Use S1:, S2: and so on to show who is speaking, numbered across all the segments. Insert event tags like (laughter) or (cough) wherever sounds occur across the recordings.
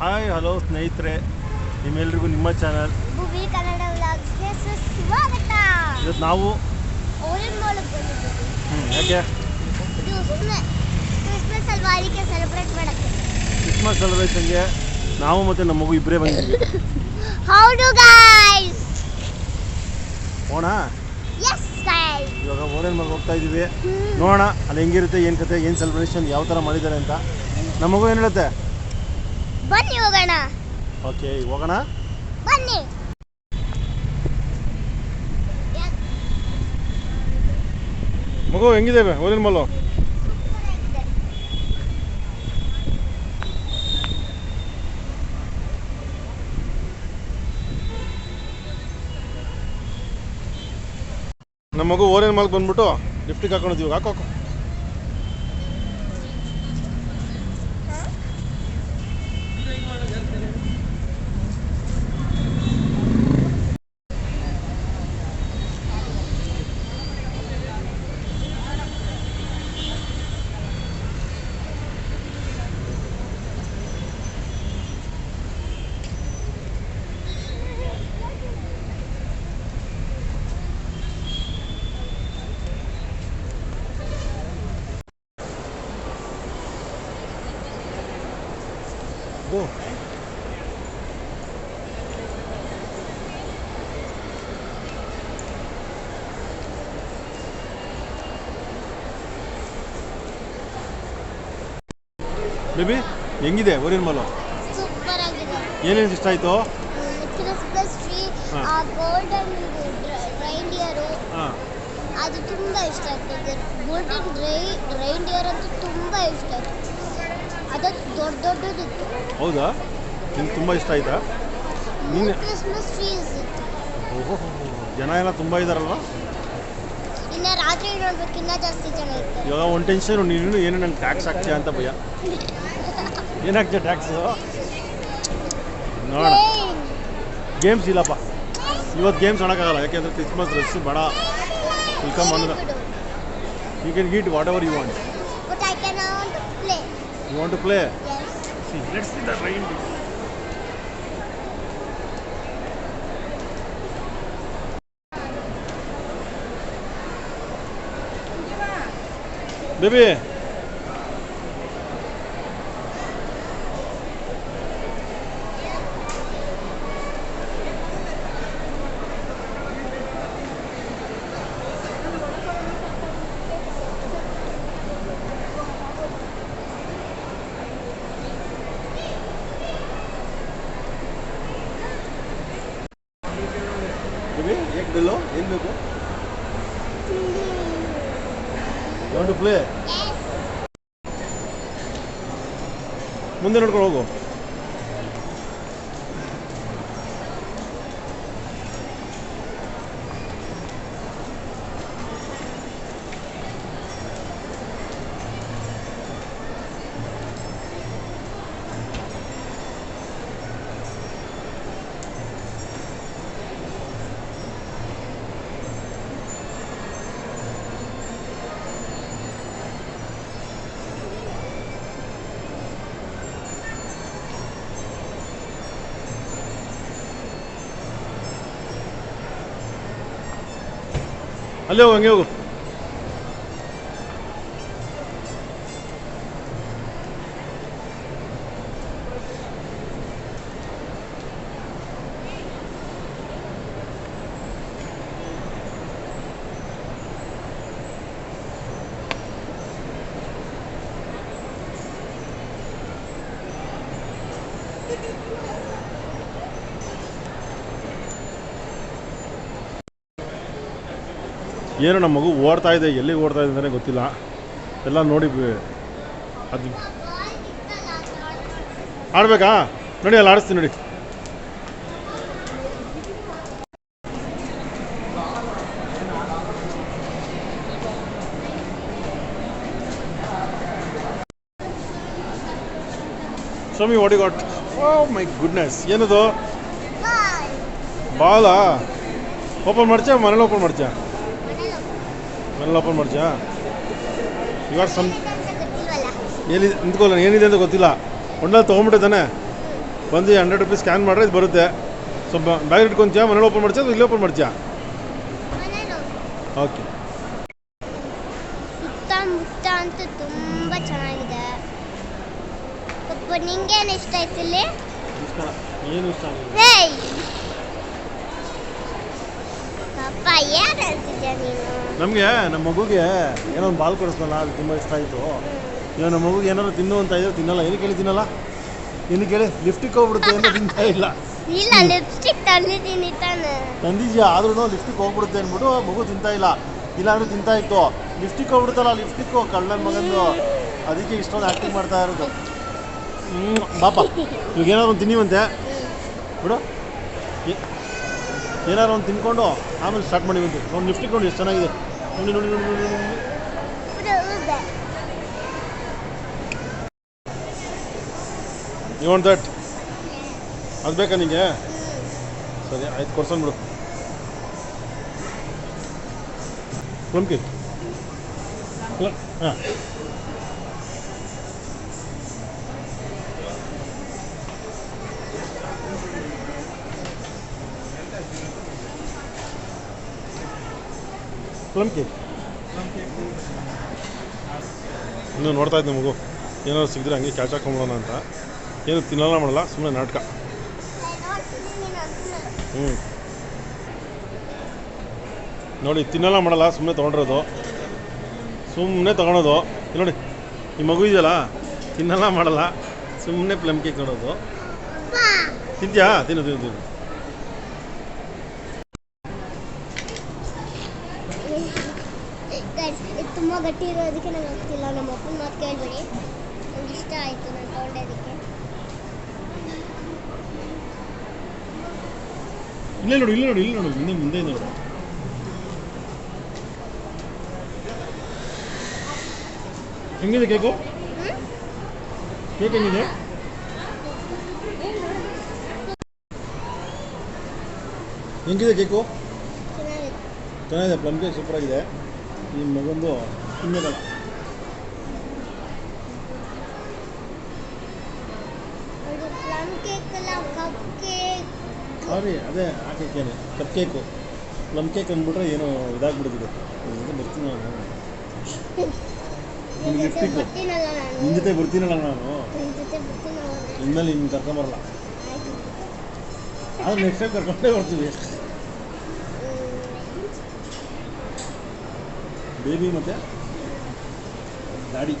S1: Hi hello ಸ್ನೇಹಿತರೆ. ನಿಮ್ಮೆಲ್ರಿಗೂ ನಿಮ್ಮ ಚಾನಲ್ ಇವತ್ತು ನಾವು ಯಾಕೆ?
S2: ಕ್ರಿಸ್ಮಸ್
S1: ಸೆಲೆಬ್ರೇಷನ್ಗೆ ನಾವು ಮತ್ತೆ ನಮ್ಮ ಮಗು ಇಬ್ಬರೇ ಬಂದಿದ್ದೀವಿ.
S2: ಹೌದು ಗಾಯ್ಸ್
S1: ಹೋಣ ಇವಾಗ ಓರೇನ್ ಮಗ ಹೋಗ್ತಾ ಇದ್ದೀವಿ. ನೋಡೋಣ ಅಲ್ಲಿ ಹೆಂಗಿರುತ್ತೆ ಏನು ಕತೆ ಏನು ಸೆಲೆಬ್ರೇಷನ್ ಯಾವ ಥರ ಮಾಡಿದ್ದಾರೆ ಅಂತ. ನಮ್ಮ ಮಗು ಏನು ಹೇಳುತ್ತೆ?
S2: ಬನ್ನಿ ಹೋಗೋಣ.
S1: ಓಕೆ ಹೋಗೋಣ?
S2: ಬನ್ನಿ.
S1: ಮಗು ಹೆಂಗಿದೆ? ಓರೇನ್ ಮಲ್ಲು? ನಮ್ಮ ಮಗು ಓರೇನ್ ಮಾಲ್ಗೆ ಬಂದ್ಬಿಟ್ಟು ಲಿಫ್ಟಿಗೆ ಹಾಕೊಂಡಿದ್ದೀವಿ. ಹಾಕೋ. ಗೋ ಬೇಬಿ ಹೆಂಗಿದೆ ಓರಿಯನ್ ಮಾಲು?
S2: ಸೂಪರ್ ಆಗಿದೆ
S1: ಏನೇನು ಇಷ್ಟ ಆಯಿತು?
S2: Christmas tree. ಆ ಗೋಲ್ಡನ್ ರೈಂಡಿಯರು
S1: ಹಾಂ.
S2: ಅದು ತುಂಬ ಇಷ್ಟ ಆಗ್ತದೆ. ಗೋಲ್ಡನ್ ರೈ ರೈಂಡಿಯರ್ ಅಂತೂ ತುಂಬ ಇಷ್ಟ ಆಯ್ತು ಅದು ದೊಡ್ಡ ದೊಡ್ಡದಿತ್ತು.
S1: ಹೌದಾ? ನಿಮ್ಗೆ ತುಂಬ ಇಷ್ಟ ಆಯ್ತಾ? ನೀನು
S2: ಕ್ರಿಸ್ಮಸ್ ಟ್ರೀಸ್ ಇತ್ತು.
S1: ಓಹೋ ಜನ ಎಲ್ಲ ತುಂಬ ಇದ್ದಾರಲ್ವ
S2: ಇನ್ನು ರಾತ್ರಿ ನೋಡ್ಬೇಕು ಇನ್ನೂ ಜಾಸ್ತಿ ಜನ ಇರ್ತಾರೆ
S1: ಇವಾಗ ಒಂದು ಟೆನ್ಷನ್ ನೀನು ಏನು ನಂಗೆ ಟ್ಯಾಕ್ಸ್ ಹಾಕ್ತೀಯ ಅಂತ ಭಯ. ಏನಾಗ್ತೀಯ ಟ್ಯಾಕ್ಸ್ ಟ್ಯಾಕ್ಸು ನೋಡ ಗೇಮ್ಸ್ ಇಲ್ಲಪ್ಪ. ಇವತ್ತು ಗೇಮ್ಸ್ ಆಡೋಕ್ಕಾಗಲ್ಲ ಯಾಕೆಂದರೆ ಕ್ರಿಸ್ಮಸ್ ಡ್ರೆಸ್ ಬಡ. ವೆಲ್ಕಮ್ ಅಂದ್ರೆ you can get whatever you want
S2: You want to play? Yes.
S1: See, let's see the rain. Baby. Play. ಮುಂದೆ ನೋಡ್ಕೊಂಡು ಹೋಗು ಅಲ್ಲೇ ಹೋಗು ಏನು ನಮ್ಮ ಮಗು ಓಡ್ತಾ ಇದೆ, ಎಲ್ಲಿಗೆ ಓಡ್ತಾ ಇದೆ ಅಂತಲೇ ಗೊತ್ತಿಲ್ಲ. ಎಲ್ಲ ನೋಡಿ ಅದು ಆಡ್ಬೇಕಾ? ನೋಡಿ, ಅಲ್ಲಿ ಆಡಿಸ್ತೀನಿ ನೋಡಿ. ಸ್ವಾಮಿ ಓಡಿ ಗಾಟ್ ಓ ಮೈ ಗುಡ್ನೆಸ್ ಏನದು. ಬಾಲಾ? ಓಪನ್ ಮಾಡ್ತೀಯ? ಮನೇಲಿ ಓಪನ್
S2: ಮನೇಲಿ
S1: ಮನೇಲಿ ಓಪನ್ ಮಾಡ್ತೀಯಾ? ಇವಾಗ ಸಮ್
S2: ಎಲ್ಲಿ ನಿಂತ್ಕೊಳ್ಳೋಣ.
S1: ಏನಿದೆ ಅಂತ ಗೊತ್ತಿಲ್ಲ. ಒಂದಲ್ಲಿ ತೊಗೊಂಬಿಟ್ಟೆ ತಾನೆ? ಬಂದು ಹಂಡ್ರೆಡ್ ರುಪೀಸ್ ಸ್ಕ್ಯಾನ್ ಮಾಡ್ರೆ ಇದು ಬರುತ್ತೆ. ಸೊ ಬ್ಯಾಗ್ ಇಟ್ಕೊಂತೀಯ? ಮನೇಲಿ ಓಪನ್ ಮಾಡ್ತೀಯಾ? ಅದು ಇಲ್ಲಿ ಓಪನ್ ಮಾಡ್ತೀಯಾ? ಓಕೆ
S2: ಸುತ್ತಮುತ್ತ ಅಂತೂ ತುಂಬ ಚೆನ್ನಾಗಿದೆ. ಪಪ್ಪ ನಿಂಗೇನು ಇಷ್ಟ ಆಯ್ತು ಇಲ್ಲಿ?
S1: ಏನು ಇಷ್ಟ
S2: ಪಪ್ಪ ಏನು
S1: ನಮಗೆ ನಮ್ಮ ಮಗುಗೆ ಏನೋ ಒಂದು ಬಾಲ್ ಕೊಡಿಸ್ನಲ್ಲ ಅದು ತುಂಬ ಇಷ್ಟ ಆಯಿತು. ಇವಾಗ ನಮ್ಮ ಮಗುಗೆ ಏನಾದ್ರು ತಿನ್ನು ಅಂತ ಇದ್ರೆ ತಿನ್ನಲ್ಲ. ಏನಕ್ಕೆ ಹೇಳಿ ತಿನ್ನಲ್ಲ? ಏನಕ್ಕೆ ಹೇಳಿ ಲಿಫ್ಟಿಗೆ ಹೋಗ್ಬಿಡುತ್ತೆ ಅಂತ ತಿಂತಾ ಇಲ್ಲ.
S2: ಇಲ್ಲ ಲಿಪ್ಸ್ಟಿಕ್ ತಂದಿದ್ದೀನಿ ತಾನೆ.
S1: ತಂದಿದ್ಯಾ? ಆದ್ರೂ ಲಿಫ್ಟಿಗೆ ಹೋಗ್ಬಿಡುತ್ತೆ ಅಂದ್ಬಿಟ್ಟು ಮಗು ತಿಂತಾ ಇಲ್ಲ. ಇಲ್ಲಾಂದ್ರೆ ತಿಂತಾ ಇತ್ತು. ಲಿಫ್ಟಿಗೆ ಹೋಗ್ಬಿಡುತ್ತಲ್ಲ ಲಿಫ್ಟಿಕ್ಕು ಕಳ್ಳನ ಮಗಂದು. ಅದಕ್ಕೆ ಇಷ್ಟೊಂದು ಆ್ಯಕ್ಟಿಂಗ್ ಮಾಡ್ತಾ ಇರೋದು. ಹ್ಞೂ ಬಾಪ ಇವಾಗ ಏನಾದ್ರು ತಿನ್ನಿವಂತೆ. ಬಿಡು. ಏನಾದ್ರು ಒಂದು ತಿನ್ಕೊಂಡು ಆಮೇಲೆ ಸ್ಟಾರ್ಟ್ ಮಾಡಿ ಮಾಡಿವಂತೆ ಒಂದು ನಿಫ್ಟಿ ನೋಡಿ ಎಷ್ಟು ಚೆನ್ನಾಗಿದೆ. ನೋಡಿ ನೋಡಿ ನೋಡಿ ನೋಡಿ. ಯು ವಾಂಟ್ ದಟ್ ಅದು ಬೇಕಾ ನಿಮಗೆ ಸರಿ, ಆಯ್ತು ಕೊಡ್ಸೋಣ ಬಿಡು. ಕೇಕ್ ಹಾಂ. ಪ್ಲಮ್ ಕೇಕ್ ಇನ್ನೂ ನೋಡ್ತಾ ಇದ್ದೆ ಮಗು. ಏನಾದ್ರು ಸಿಗಿದ್ರೆ ಹಂಗೆ ಕ್ಯಾಚ್ ಹಾಕೊಂಬಿಡೋಣ ಅಂತ. ಏನು ತಿನ್ನಲ್ಲ ಮಾಡಲ್ಲ ಸುಮ್ಮನೆ ನಾಟಕ. ಹ್ಞೂ ನೋಡಿ ತಿನ್ನಲ್ಲ ಮಾಡಲ್ಲ ಸುಮ್ಮನೆ ತೊಗೊಂಡಿರೋದು. ಸುಮ್ಮನೆ ತೊಗೊಳೋದು. ಇಲ್ಲಿ ನೋಡಿ ಈ ಮಗು ಇದೆಯಲ್ಲ ತಿನ್ನಲ್ಲ ಮಾಡಲ್ಲ ಸುಮ್ಮನೆ ಪ್ಲಮ್ ಕೇಕ್ ನೋಡೋದು. ತಿಂತ್ಯಾ? ತಿನ್ನು ತಿನ್ನು ತಿನ್ನು
S2: ಗೈಸ್ ಇದು ತುಂಬ ಗಟ್ಟಿ ಆಗ್ತಿಲ್ಲ ನಮ್ಮ ಅಪ್ಪನ ಮಾತು ಕೇಳಬೇಡಿ. ನಂಗೆ ಇಷ್ಟ ಆಯಿತು ನಾನು ತೊಗೊಂಡೋದಕ್ಕೆ.
S1: ಇಲ್ಲೇ ನೋಡು ಇಲ್ಲೇ ನೋಡು ಇಲ್ಲಿ ನೋಡು ಮುಂದೆ ಮುಂದೆ ನೋಡು. ಹೆಂಗಿದೆ ಕೇಕು? ಕೇಕ್ ಹೆಂಗಿದೆ? ಹೆಂಗಿದೆ ಕೇಕು?
S2: ಚೆನ್ನಾಗಿದೆ
S1: ಚೆನ್ನಾಗಿದೆ ಪ್ಲಮ್ ಕೇಕ್ ಸೂಪರ್ ಆಗಿದೆ ಈ ಮಗೊಂದು ತಿನ್ನಬೇಕಲ್ಲ ಸಾರಿ ಅದೇ ಆ ಕೇಕೇನೆ ಕಪ್ ಕೇಕು ಪ್ಲಮ್ ಕೇಕ್ ಅಂದ್ಬಿಟ್ರೆ ಏನೋ ಇದಾಗ್ಬಿಡ್ತಿದೆ ಇದು ಬರ್ತೀನಿ ನಾನು. (laughs) ನಿಮ್ಗೆ
S2: ನಾನು
S1: ನಿನ್ನ ಜೊತೆ ಬರ್ತೀನಲ್ಲ ನಾನು. ಇನ್ಮೇಲೆ ನಿನ್ನ ಕರ್ಕೊಂಬರಲ್ಲ ಆದ್ರೆ ನೆಕ್ಸ್ಟ್ ಟೈಮ್ ಕರ್ಕೊಂಡೇ ಬರ್ತೀವಿ. ಬೇಬಿ ಮತ್ತೆ? ಗಾಡಿ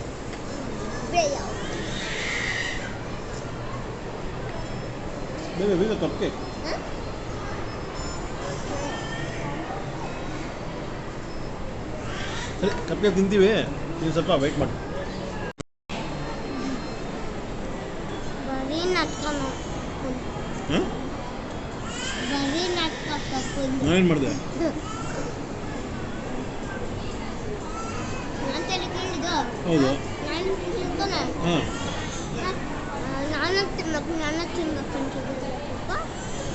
S1: ಬೇಬಿ ಬೇಗ ಕಪ್ ಕೇಕ್ ಸರಿ ಕಪ್ ಕೇಕ್ ತಿಂತೀವಿ. ನೀವು ಸ್ವಲ್ಪ ವೆಯ್ಟ್ ಮಾಡಿ. ನಾನೇನು ಮಾಡಿದೆ?
S2: ನಾನು
S1: ಹೌದು.
S2: ನಾನು
S1: ಹಾಂ
S2: ನಾನು ತಿನ್ಬೇಕು ನಾನು ತಿನ್ಬೇಕು ಅಂತಿದ್ದೀನಿ ಪಪ್ಪ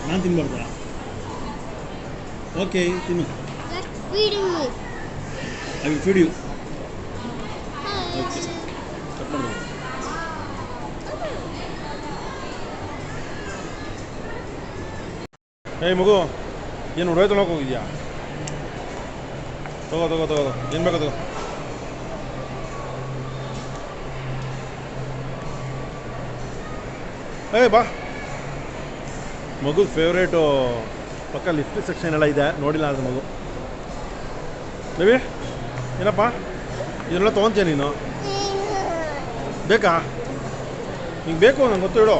S1: ನಾನು ತಿನ್ಬಾರ್ದಾ ಓಕೆ ತಿನ್ನು. I will feed you. Okay cut ಏಯ್ ಮಗು ಏನು ಉಡೋಯ್ ತೊಗೊಳಕ್ಕೆ ಹೋಗಿದ್ಯಾ? ತಗೋ ತಗೋ ತಗೋ. ಏನು ಬೇಕು ತಗೋ? ಏಯ್ ಬಾ. ಮಗು ಫೇವ್ರೇಟು ಪಕ್ಕ ಲಿಫ್ಟ್ ಸೆಕ್ಷನ್ ಎಲ್ಲ ಇದೆ. ನೋಡಿಲ್ಲ ಅದು ಮಗು. ರವಿ ಏನಪ್ಪ? ಇದನ್ನೆಲ್ಲ ತೊಗೊತೀಯ ನೀನು? ಬೇಕಾ? ನಿಂಗೆ ಬೇಕು, ನಂಗೆ ಗೊತ್ತು ಇಡು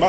S1: ಬಾ.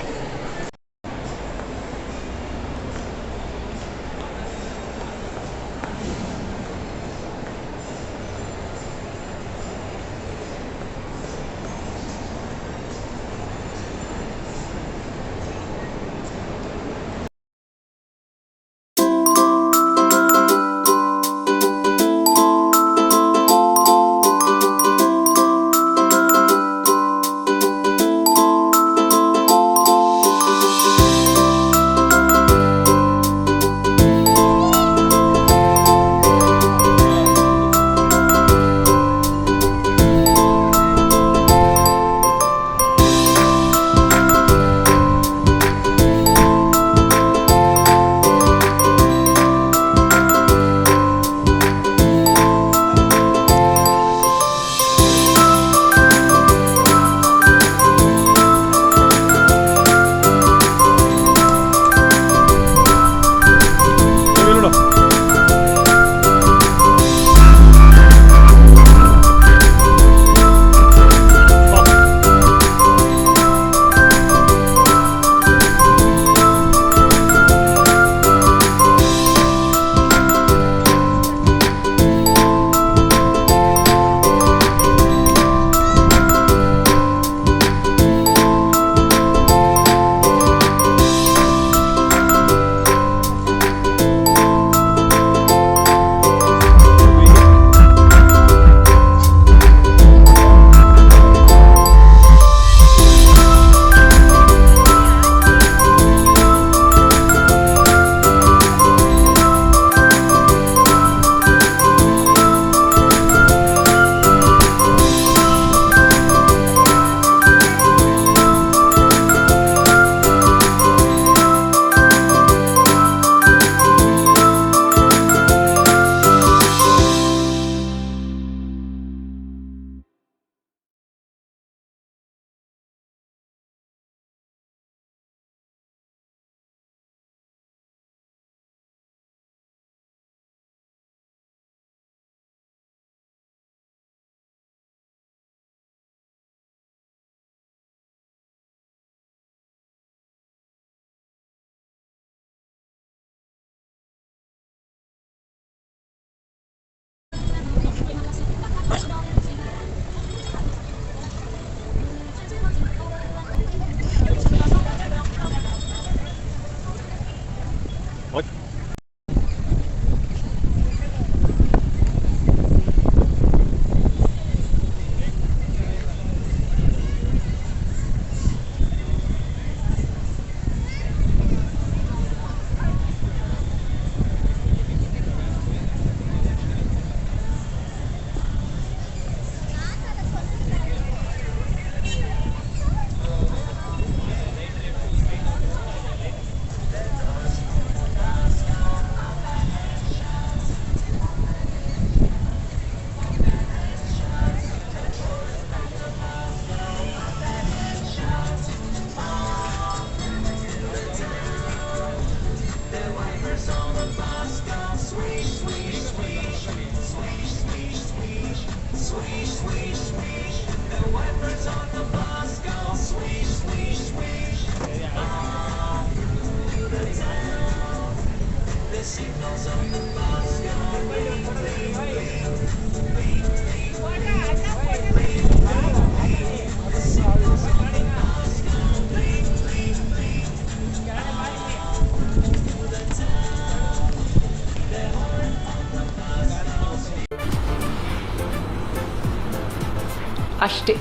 S3: ಅಷ್ಟೇ.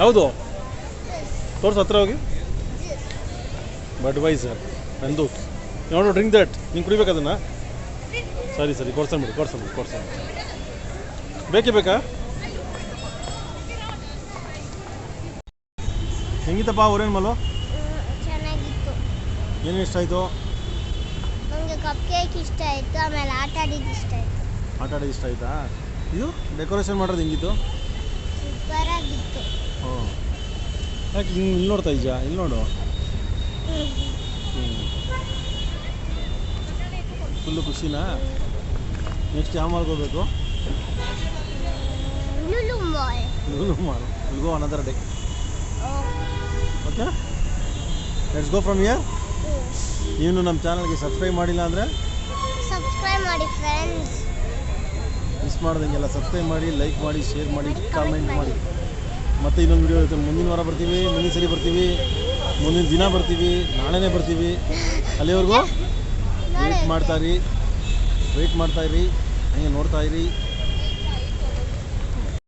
S1: ಯಾವುದು? ತೋರ್ಸು ಹತ್ರ ಹೋಗಿ. ಬಡ್ ವೈಸರ್ ನಂದು. ನೋಡು ಡ್ರಿಂಕ್ ದಟ್ ನೀನು ಕುಡಿಬೇಕು ಅದನ್ನು? ಸರಿ ಸರಿ ಕೊಡ್ಸಂಬಿಡಿ ಕೊಡ್ಸಂಬಿಡಿ ಕೊಡ್ಸಂಬಿಡಿ ಬೇಕೇ ಬೇಕಾ? ಹೆಂಗಿತ್ತಪ್ಪ ಊರೇನು ಮಲು
S2: ಚೆನ್ನಾಗಿತ್ತು.
S1: ಏನೇನು ಇಷ್ಟ ಆಯಿತು?
S2: ನನಗೆ ಕಪ್ ಕೇಕ್ ಇಷ್ಟ ಆಯಿತು ಆಮೇಲೆ ಆಟ ಆಡಿದ್ದು ಇಷ್ಟ ಆಯಿತು.
S1: ಆಟ ಆಡೋದು ಇಷ್ಟ ಆಯಿತಾ? ಇದು ಡೆಕೋರೇಷನ್ ಮಾಡೋದು ಹೆಂಗಿತ್ತು? ಹ್ಞೂ ಯಾಕೆ ಹಿಂಗೆ ಇಲ್ಲಿ ನೋಡ್ತಾ ಇದ್ಯಾ ಇಲ್ಲಿ ನೋಡು. ಫುಲ್ಲು ಖುಷಿನಾ? ನೆಕ್ಸ್ಟ್ ಯಾವ ಮಾಲ್ಗೆ ಹೋಗ್ಬೇಕು? Lulu mall. Will go another day okay. Let's go from here ನೀನು ನಮ್ಮ ಚಾನಲ್ಗೆ ಸಬ್ಸ್ಕ್ರೈಬ್ ಮಾಡಿಲ್ಲ ಅಂದರೆ?
S2: ಸಬ್ಸ್ಕ್ರೈಬ್ ಮಾಡಿ ಫ್ರೆಂಡ್ಸ್
S1: ಮಿಸ್ ಮಾಡ್ದಂಗೆಲ್ಲ ಸಬ್ಸ್ಕ್ರೈಬ್ ಮಾಡಿ ಲೈಕ್ ಮಾಡಿ ಶೇರ್ ಮಾಡಿ ಕಾಮೆಂಟ್ ಮಾಡಿ. ಮತ್ತೆ ಇನ್ನೊಂದು ವಿಡಿಯೋ ಇರುತ್ತೆ. ಮುಂದಿನ ವಾರ ಬರ್ತೀವಿ, ಮುಂದಿನ ಸರಿ ಬರ್ತೀವಿ, ಮುಂದಿನ ದಿನ ಬರ್ತೀವಿ, ನಾಳೆನೇ ಬರ್ತೀವಿ. ಅಲ್ಲಿವರೆಗೂ ವೆಯ್ಟ್ ಮಾಡ್ತಾ ಇರಿ ವೆಯ್ಟ್ ಮಾಡ್ತಾ ಇರಿ, ಹಂಗೆ ನೋಡ್ತಾ ಇರಿ.